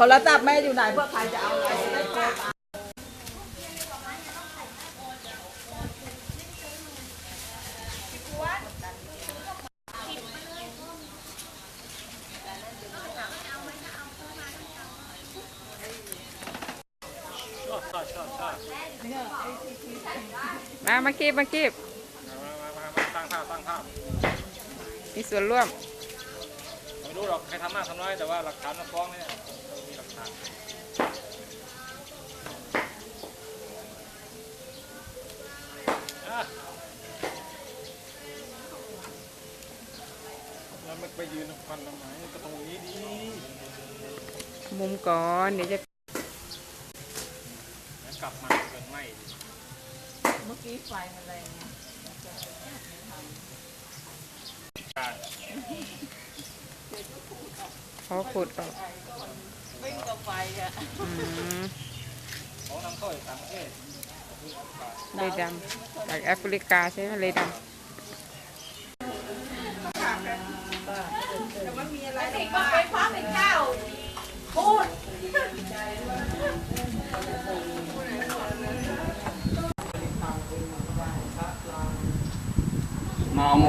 โทรศัพท์แม่อยู่ไหนเพื่อใครจะเอาอะไรจะได้โทรตามชอบชอบมามาคีบมาคีบมามามามาตั้งภาพตั้งภาพมีส่วนร่วม ไม่รู้หรอกใครทำมากทำน้อยแต่ว่าหลักฐานมันฟ้องเนี่ย แล้วมันไปยืนควันทำไมก็ตรงนี้ดีมุมก่อนเดี๋ยวจะแล้วกลับมาเกินไหมเมื่อกี้ไฟมันแรงไงการเขาขุดออกวิ่งกับ ไฟอะอืมของนำเข้าจากต่างประเทศเลยดำจากแอฟริกาใช่ไหมเลยดติก็เป็นพระเป็นเจ้าพูดนะโม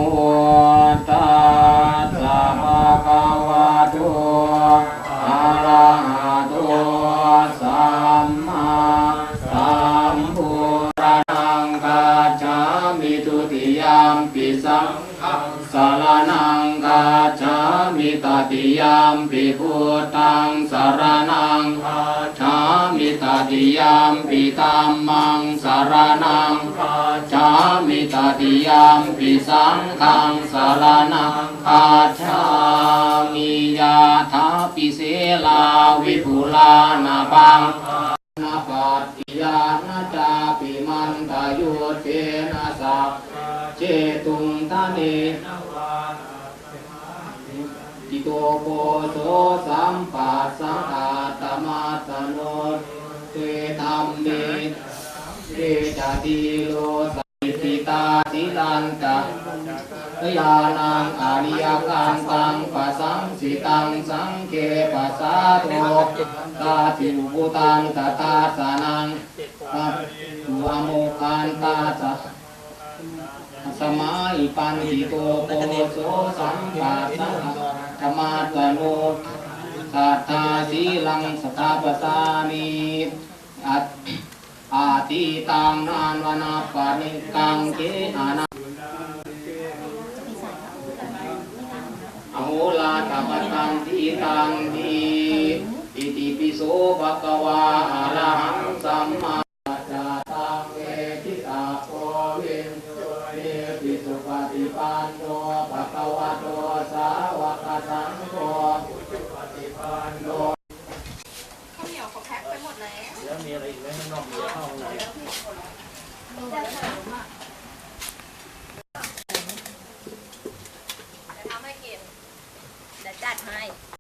สังฆังสารนังกัจามิตติยามปิพุทธังสารนังกัจามิตติยามปิธัมมังสารนังกัจามิตติยามปิสังฆังสารนังกัจามิยาธาปิเสลาวิภุลานาปังนาปัต งทะเนจิโตโปโสสัมปัสสังาตมาตโนเตธรรมเมเตจาติโลสิติตาสิลันตะยานังอาริยกังตังปัสสังสิตังสังเกปัสสาโตตาติอุปุตังตตาสานังตัตตุอโมคันตาสะ สมาอิปันติโตโปโสสัมปัสสังธรรมาตโนสัทธาสีลังสถาปตานิอัตอาติตังนานวนาปานิกังเกอานาอโหลาตปตังทีตังทีอิติปิโสภะคะวาอะระหังสัมมา สังโฆปฏิปันโนแล้วมีอะไรอีกไหมข้างนอกมีเข้าข้างในจะทำให้กินเดี๋ยวจัดให้